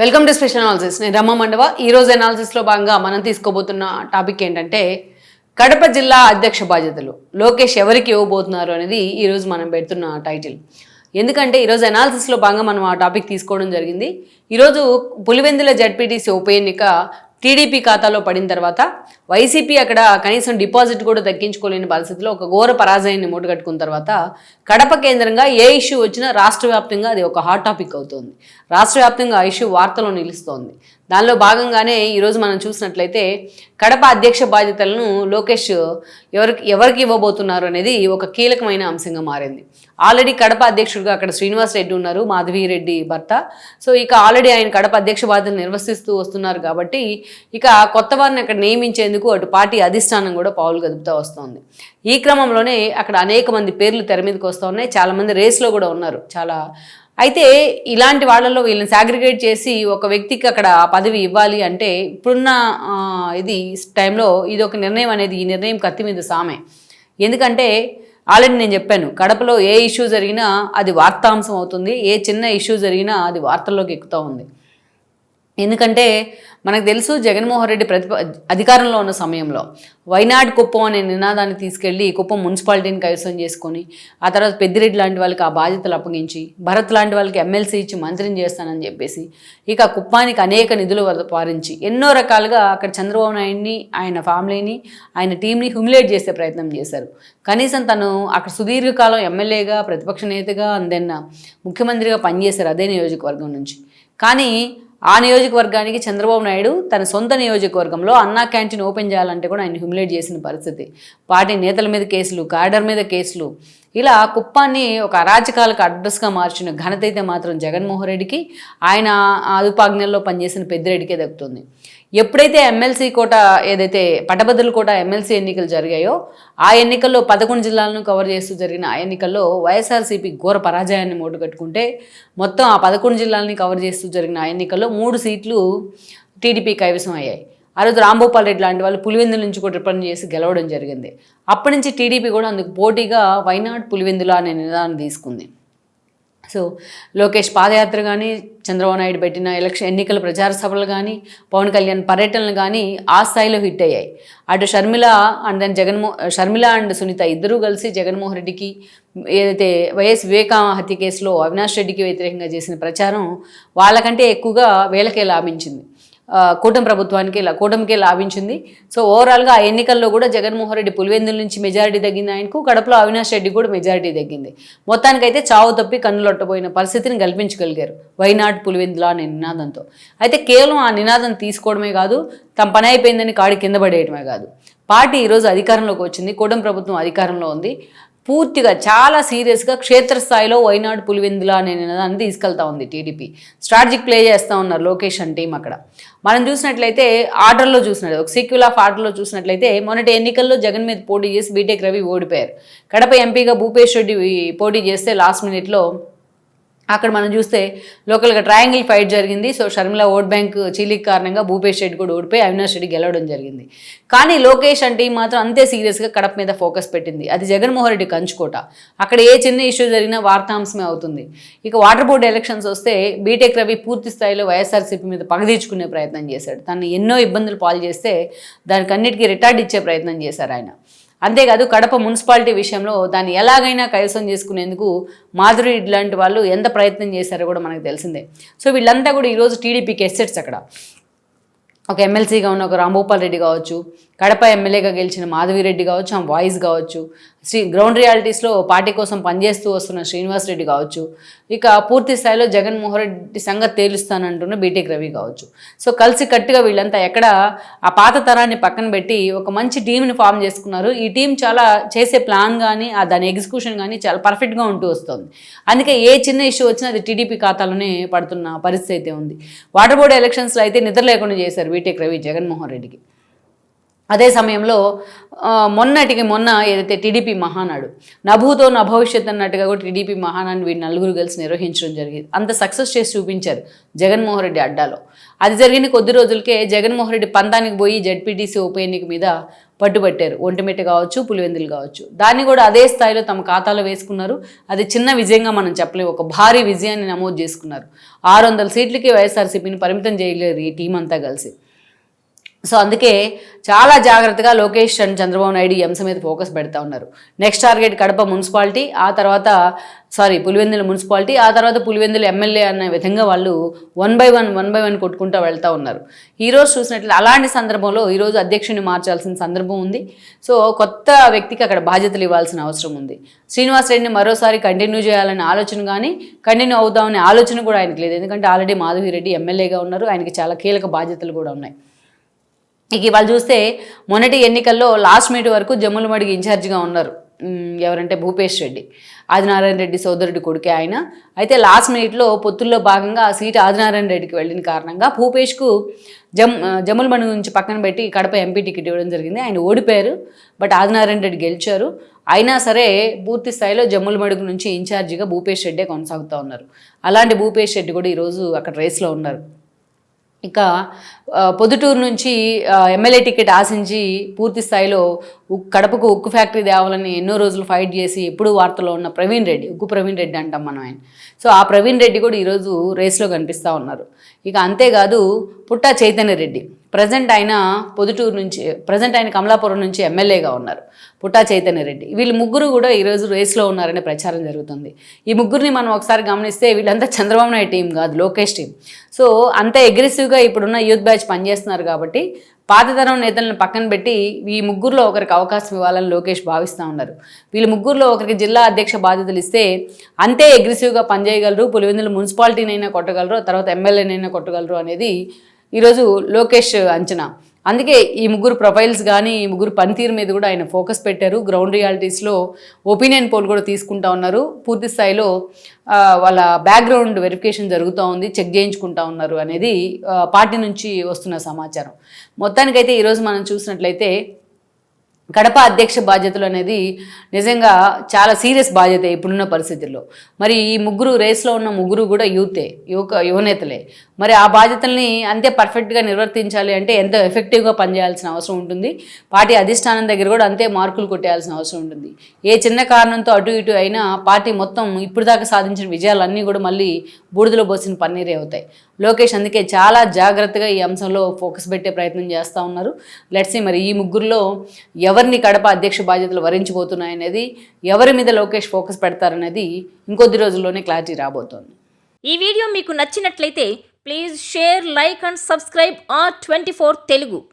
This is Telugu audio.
వెల్కమ్ టు స్పెషల్ అనాలిసిస్ నేను రమ్మ మండవ. ఈ రోజు అనాలిసిస్లో భాగంగా మనం తీసుకోబోతున్న టాపిక్ ఏంటంటే కడప జిల్లా అధ్యక్ష బాధ్యతలు. లోకేష్ ఎవరికి ఇవ్వబోతున్నారు అనేది ఈ రోజు మనం పెడుతున్న టైటిల్ ఎందుకంటే ఈరోజు అనాలిసిస్లో భాగంగా మనం ఆ టాపిక్ తీసుకోవడం జరిగింది. ఈరోజు పులివెందుల జడ్పీటీసీ ఉప ఎన్నిక టీడీపీ ఖాతాలో పడిన తర్వాత వైసీపీ అక్కడ కనీసం డిపాజిట్ కూడా దక్కించుకోలేని పరిస్థితిలో ఒక ఘోర పరాజయాన్ని మూటగట్టుకున్న తర్వాత కడప కేంద్రంగా ఏ ఇష్యూ వచ్చినా రాష్ట్ర వ్యాప్తంగా అది ఒక హాట్ టాపిక్ అవుతుంది. రాష్ట్ర వ్యాప్తంగా ఆ ఇష్యూ వార్తలో నిలుస్తోంది. దానిలో భాగంగానే ఈరోజు మనం చూసినట్లయితే కడప అధ్యక్ష బాధ్యతలను లోకేష్ ఎవరికి ఎవరికి ఇవ్వబోతున్నారు అనేది ఒక కీలకమైన అంశంగా మారింది. ఆల్రెడీ కడప అధ్యక్షుడిగా అక్కడ శ్రీనివాస్ రెడ్డి ఉన్నారు మాధవి రెడ్డి భర్త. సో ఇక ఆల్రెడీ ఆయన కడప అధ్యక్ష బాధ్యతలు నిర్వహిస్తూ వస్తున్నారు కాబట్టి ఇక కొత్త వారిని అక్కడ నియమించేందుకు అటు పార్టీ అధిష్టానం కూడా పావులు కదుపుతూ వస్తోంది. ఈ క్రమంలోనే అక్కడ అనేక మంది పేర్లు తెర మీదకి వస్తూ ఉన్నాయి. చాలామంది రేస్లో కూడా ఉన్నారు. చాలా. అయితే ఇలాంటి వాళ్ళలో వీళ్ళని సాగ్రిగేట్ చేసి ఒక వ్యక్తికి అక్కడ ఆ పదవి ఇవ్వాలి అంటే ఇప్పుడున్న ఇది టైంలో ఇది ఒక నిర్ణయం అనేది ఈ నిర్ణయం కత్తి మీద సామే. ఎందుకంటే ఆల్రెడీ నేను చెప్పాను కడపలో ఏ ఇష్యూ జరిగినా అది వార్తాంశం అవుతుంది ఏ చిన్న ఇష్యూ జరిగినా అది వార్తల్లోకి ఎక్కుతూ ఉంది. ఎందుకంటే మనకు తెలుసు జగన్మోహన్ రెడ్డి ప్రతిప అధికారంలో ఉన్న సమయంలో వైనాడ్ కుప్పం అనే నినాదాన్ని తీసుకెళ్ళి కుప్పం మున్సిపాలిటీని కైవసం చేసుకొని ఆ తర్వాత పెద్దిరెడ్డి లాంటి వాళ్ళకి ఆ బాధ్యతలు అప్పగించి భరత్ లాంటి వాళ్ళకి ఎమ్మెల్సీ ఇచ్చి మంత్రిని చేస్తానని చెప్పేసి ఇక కుప్పానికి అనేక నిధులు పారించి వారించి ఎన్నో రకాలుగా అక్కడ చంద్రబాబు నాయుడిని ఆయన ఫ్యామిలీని ఆయన టీంని హ్యూమిలేట్ చేసే ప్రయత్నం చేశారు. కనీసం తను అక్కడ సుదీర్ఘకాలం ఎమ్మెల్యేగా ప్రతిపక్ష నేతగా అందన్న ముఖ్యమంత్రిగా పనిచేశారు అదే నియోజకవర్గం నుంచి. కానీ ఆ నియోజకవర్గానికి చంద్రబాబు నాయుడు తన సొంత నియోజకవర్గంలో అన్నా క్యాంటీన్ ఓపెన్ చేయాలంటే కూడా ఆయన హ్యూమిలేట్ చేసిన పరిస్థితి. పార్టీ నేతల మీద కేసులు కార్డర్ మీద కేసులు ఇలా కుప్పాన్ని ఒక అరాచకాలకు అడ్రస్గా మార్చిన ఘనత అయితే మాత్రం జగన్మోహన్ రెడ్డికి ఆయన అదుపాజ్ఞల్లో పనిచేసిన పెద్దిరెడ్డికే దక్కుతుంది. ఎప్పుడైతే ఎమ్మెల్సీ కోట ఏదైతే పట్టభద్రుల కోట ఎమ్మెల్సీ ఎన్నికలు జరిగాయో ఆ ఎన్నికల్లో పదకొండు జిల్లాలను కవర్ చేస్తూ జరిగిన ఆ ఎన్నికల్లో వైఎస్ఆర్సీపీ ఘోర పరాజయాన్ని మూటగట్టుకుంటే మొత్తం ఆ పదకొండు జిల్లాలని కవర్ చేస్తూ జరిగిన ఆ ఎన్నికల్లో మూడు సీట్లు టీడీపీ కైవసం అయ్యాయి. ఆ రోజు రాంభూపాల్ రెడ్డి లాంటి వాళ్ళు పులివెందుల నుంచి కూడా రిప్రజెంట్ చేసి గెలవడం జరిగింది. అప్పటి నుంచి టీడీపీ కూడా అందుకు పోటీగా వైనాడ్ పులివెందుల అనే నిదానం తీసుకుంది. సో లోకేష్ పాదయాత్ర కానీ చంద్రబాబు నాయుడు పెట్టిన ఎలక్షన్ ఎన్నికల ప్రచార సభలు కానీ పవన్ కళ్యాణ్ పర్యటనలు కానీ ఆ స్థాయిలో హిట్ అయ్యాయి. అటు షర్మిల అండ్ దెన్ జగన్మో షర్మిల అండ్ సునీత ఇద్దరూ కలిసి జగన్మోహన్ రెడ్డికి ఏదైతే వైఎస్ వివేకా హత్య కేసులో అవినాష్ రెడ్డికి వ్యతిరేకంగా చేసిన ప్రచారం వాళ్ళకంటే ఎక్కువగా వేలకే లాభించింది. కూటమి ప్రభుత్వానికి ఇలా కూటమికే లాభించింది. సో ఓవరాల్గా ఆ ఎన్నికల్లో కూడా జగన్మోహన్ రెడ్డి పులివెందుల నుంచి మెజారిటీ తగ్గింది ఆయనకు కడపలో అవినాష్ రెడ్డి కూడా మెజారిటీ తగ్గింది. మొత్తానికైతే చావు తప్పి కన్నులొట్టబోయిన పరిస్థితిని కల్పించగలిగారు వైనాడ్ పులివెందుల అనే నినాదంతో. అయితే కేవలం ఆ నినాదం తీసుకోవడమే కాదు తమ పని అయిపోయిందని కాడి కింద పడేయడమే కాదు. పార్టీ ఈరోజు అధికారంలోకి వచ్చింది కూటమి ప్రభుత్వం అధికారంలో ఉంది. పూర్తిగా చాలా సీరియస్గా క్షేత్రస్థాయిలో వైనాడు పులివెందుల అనే నినాదాన్ని తీసుకెళ్తా ఉంది టీడీపీ. స్ట్రాటజిక్ ప్లే చేస్తూ ఉన్నారు లోకేష్ అండ్ టీం అక్కడ. మనం చూసినట్లయితే ఆర్డర్లో చూసినట్టు ఒక సీక్వెల్ ఆఫ్ ఆర్డర్లో చూసినట్లయితే మొన్నటి ఎన్నికల్లో జగన్ మీద పోటీ చేసి బీటెక్ రవి ఓడిపోయారు. కడప ఎంపీగా భూపేష్ రెడ్డి పోటీ చేస్తే లాస్ట్ మినిట్లో అక్కడ మనం చూస్తే లోకల్గా ట్రయాంగిల్ ఫైట్ జరిగింది. సో షర్మిల ఓట్ బ్యాంక్ చీలిక కారణంగా భూపేష్ రెడ్డి కూడా ఓడిపోయి అవినాష్ రెడ్డి గెలవడం జరిగింది. కానీ లోకేష్ అంటే మాత్రం అంతే సీరియస్గా కడప మీద ఫోకస్ పెట్టింది. అది జగన్మోహన్ రెడ్డి కంచుకోట. అక్కడ ఏ చిన్న ఇష్యూ జరిగినా వార్తాంశమే అవుతుంది. ఇక వాటర్ బోర్డు ఎలక్షన్స్ వస్తే బీటెక్ రవి పూర్తి స్థాయిలో వైఎస్ఆర్సీపీ మీద పగదీర్చుకునే ప్రయత్నం చేశాడు. తను ఎన్నో ఇబ్బందులు పాలు చేస్తే దానికి అన్నిటికీ రిటార్డ్ ఇచ్చే ప్రయత్నం చేశారు ఆయన. అంతేకాదు కడప మున్సిపాలిటీ విషయంలో దాన్ని ఎలాగైనా కైవసం చేసుకునేందుకు మాధురి లాంటి వాళ్ళు ఎంత ప్రయత్నం చేశారో కూడా మనకు తెలిసిందే. సో వీళ్ళంతా కూడా ఈరోజు టీడీపీకి ఎస్సెట్స్ అక్కడ. ఒక ఎమ్మెల్సీగా ఉన్న ఒక రాంభూపాల్ రెడ్డి కావచ్చు కడప ఎమ్మెల్యేగా గెలిచిన మాధవి రెడ్డి కావచ్చు ఆ వాయిస్ కావచ్చు శ్రీ గ్రౌండ్ రియాలిటీస్లో పార్టీ కోసం పనిచేస్తూ వస్తున్న శ్రీనివాస్ రెడ్డి కావచ్చు ఇక పూర్తి స్థాయిలో జగన్మోహన్ రెడ్డి సంగతి తేలుస్తానంటున్న బీటెక్ రవి కావచ్చు. సో కలిసి కట్టుగా వీళ్ళంతా ఎక్కడ ఆ పాత తరాన్ని పక్కన పెట్టి ఒక మంచి టీంని ఫామ్ చేసుకున్నారు. ఈ టీం చాలా చేసే ప్లాన్ కానీ ఆ దాని ఎగ్జిక్యూషన్ కానీ చాలా పర్ఫెక్ట్గా ఉంటూ వస్తుంది. అందుకే ఏ చిన్న ఇష్యూ వచ్చినా అది టీడీపీ ఖాతాలోనే పడుతున్న పరిస్థితి అయితే ఉంది. వాటర్ బోర్డు ఎలక్షన్స్లో అయితే నిద్ర లేకుండా చేశారు బీటెక్ రవి జగన్మోహన్ రెడ్డికి. అదే సమయంలో మొన్నటికి మొన్న ఏదైతే టీడీపీ మహానాడు నభూతో నభవిష్యత్ అన్నట్టుగా కూడా టీడీపీ మహానాడు వీళ్ళు నలుగురు కలిసి నిర్వహించడం జరిగింది. అంత సక్సెస్ చేసి చూపించారు జగన్మోహన్ రెడ్డి అడ్డాలో. అది జరిగిన కొద్ది రోజులకే జగన్మోహన్ రెడ్డి పంతానికి పోయి జడ్పీటీసీ ఉప ఎన్నిక మీద పట్టుబట్టారు. ఒంటిమిట్ట కావచ్చు పులివెందులు కావచ్చు. దాన్ని కూడా అదే స్థాయిలో తమ ఖాతాలో వేసుకున్నారు. అది చిన్న విజయంగా మనం చెప్పలేము ఒక భారీ విజయాన్ని నమోదు చేసుకున్నారు. ఆరు వందల సీట్లకి వైఎస్ఆర్సీపీని పరిమితం చేయలేరు ఈ టీం అంతా కలిసి. సో అందుకే చాలా జాగ్రత్తగా లోకేష్ అండ్ చంద్రబాబు నాయుడు ఈ అంశం మీద ఫోకస్ పెడతా ఉన్నారు. నెక్స్ట్ టార్గెట్ కడప మున్సిపాలిటీ ఆ తర్వాత సారీ పులివెందుల మున్సిపాలిటీ ఆ తర్వాత పులివెందుల ఎమ్మెల్యే అనే విధంగా వాళ్ళు one by one one by one కొట్టుకుంటూ వెళ్తూ ఉన్నారు. ఈరోజు చూసినట్లు అలాంటి సందర్భంలో ఈరోజు అధ్యక్షుడిని మార్చాల్సిన సందర్భం ఉంది. సో కొత్త వ్యక్తికి అక్కడ బాధ్యతలు ఇవ్వాల్సిన అవసరం ఉంది. శ్రీనివాస్ రెడ్డిని మరోసారి కంటిన్యూ చేయాలనే ఆలోచన కానీ కంటిన్యూ అవుదామనే ఆలోచన కూడా ఆయనకు లేదు. ఎందుకంటే ఆల్రెడీ మాధవి రెడ్డి ఎమ్మెల్యేగా ఉన్నారు. ఆయనకి చాలా కీలక బాధ్యతలు కూడా ఉన్నాయి. ఇక ఇవాళ చూస్తే మొన్నటి ఎన్నికల్లో లాస్ట్ మీట్ వరకు జమ్ములమడికి ఇన్ఛార్జిగా ఉన్నారు. ఎవరంటే భూపేష్ రెడ్డి ఆదినారాయణ రెడ్డి సోదరుడి కొడుకే ఆయన. అయితే లాస్ట్ మినిట్లో పొత్తుల్లో భాగంగా ఆ సీట్ ఆదినారాయణ రెడ్డికి వెళ్ళిన కారణంగా భూపేష్కు జమ్ జమ్ములమణి నుంచి పక్కన పెట్టి కడప ఎంపీ టికెట్ ఇవ్వడం జరిగింది. ఆయన ఓడిపోయారు బట్ ఆదినారాయణ రెడ్డి గెలిచారు. అయినా సరే పూర్తి స్థాయిలో జమ్ములమడుగు నుంచి ఇన్ఛార్జిగా భూపేష్ రెడ్డే కొనసాగుతూ ఉన్నారు. అలాంటి భూపేష్ రెడ్డి కూడా ఈరోజు అక్కడ రేస్లో ఉన్నారు. ఇక పొద్దుటూరు నుంచి ఎమ్మెల్యే టికెట్ ఆశించి పూర్తి స్థాయిలో ఉక్- కడపకు ఉక్కు ఫ్యాక్టరీ తేవాలని ఎన్నో రోజులు ఫైట్ చేసి ఎప్పుడూ వార్తలో ఉన్న ప్రవీణ్ రెడ్డి ఉక్కు ప్రవీణ్ రెడ్డి అంటాం మనం ఆయన. సో ఆ ప్రవీణ్ రెడ్డి కూడా ఈరోజు రేస్లో కనిపిస్తూ ఉన్నారు. ఇక అంతేకాదు పుట్టా చైతన్య రెడ్డి. ప్రజెంట్ ఆయన పొదుటూరు నుంచి ప్రజెంట్ ఆయన కమలాపురం నుంచి ఎమ్మెల్యేగా ఉన్నారు పుట్టా చైతన్య రెడ్డి. వీళ్ళు ముగ్గురు కూడా ఈరోజు రేస్లో ఉన్నారనే ప్రచారం జరుగుతుంది. ఈ ముగ్గురిని మనం ఒకసారి గమనిస్తే వీళ్ళంతా చంద్రబాబు నాయుడు టీం కాదు లోకేష్ టీం. సో అంత అగ్రెసివ్గా ఇప్పుడున్న యూత్ బ్యాచ్ పనిచేస్తున్నారు కాబట్టి పాతతరం నేతలను పక్కన పెట్టి ఈ ముగ్గురులో ఒకరికి అవకాశం ఇవ్వాలని లోకేష్ భావిస్తూ ఉన్నారు. వీళ్ళు ముగ్గురులో ఒకరికి జిల్లా అధ్యక్ష బాధ్యతలు ఇస్తే అంతే అగ్రెసివ్గా పనిచేయగలరు పులివెందులు మున్సిపాలిటీనైనా కొట్టగలరు తర్వాత ఎమ్మెల్యేనైనా కొట్టగలరు అనేది ఈరోజు లోకేష్ అంచనా. అందుకే ఈ ముగ్గురు ప్రొఫైల్స్ కానీ ఈ ముగ్గురు పనితీరు మీద కూడా ఆయన ఫోకస్ పెట్టారు. గ్రౌండ్ రియాలిటీస్లో ఒపీనియన్ పోల్ కూడా తీసుకుంటా ఉన్నారు. పూర్తి స్థాయిలో వాళ్ళ బ్యాక్గ్రౌండ్ వెరిఫికేషన్ జరుగుతూ ఉంది. చెక్ చేయించుకుంటా ఉన్నారు అనేది పార్టీ నుంచి వస్తున్న సమాచారం. మొత్తానికైతే ఈరోజు మనం చూసినట్లయితే కడప అధ్యక్ష బాధ్యతలు అనేది నిజంగా చాలా సీరియస్ బాధ్యత ఇప్పుడున్న పరిస్థితుల్లో. మరి ఈ ముగ్గురు రేస్లో ఉన్న ముగ్గురు కూడా యూతే యువక యువనేతలే. మరి ఆ బాధ్యతల్ని అంతే పర్ఫెక్ట్గా నిర్వర్తించాలి అంటే ఎంతో ఎఫెక్టివ్గా పనిచేయాల్సిన అవసరం ఉంటుంది. పార్టీ అధిష్టానం దగ్గర కూడా అంతే మార్కులు కొట్టేయాల్సిన అవసరం ఉంటుంది. ఏ చిన్న కారణంతో అటు ఇటు అయినా పార్టీ మొత్తం ఇప్పుడు దాకా సాధించిన విజయాలన్నీ కూడా మళ్ళీ బూడిదలో పోసిన పన్నీరే అవుతాయి. లోకేష్ అందుకే చాలా జాగ్రత్తగా ఈ అంశంలో ఫోకస్ పెట్టే ప్రయత్నం చేస్తూ ఉన్నారు. లెట్స్ మరి ఈ ముగ్గురులో ఎవరిని కడప అధ్యక్ష బాధ్యతలు వరించబోతున్నాయనేది ఎవరి మీద లోకేష్ ఫోకస్ పెడతారనేది ఇంకొద్ది రోజుల్లోనే క్లారిటీ రాబోతోంది. ఈ వీడియో మీకు నచ్చినట్లయితే please share like and subscribe R twenty Telugu.